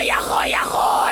Hoy, ahoy, ahoy!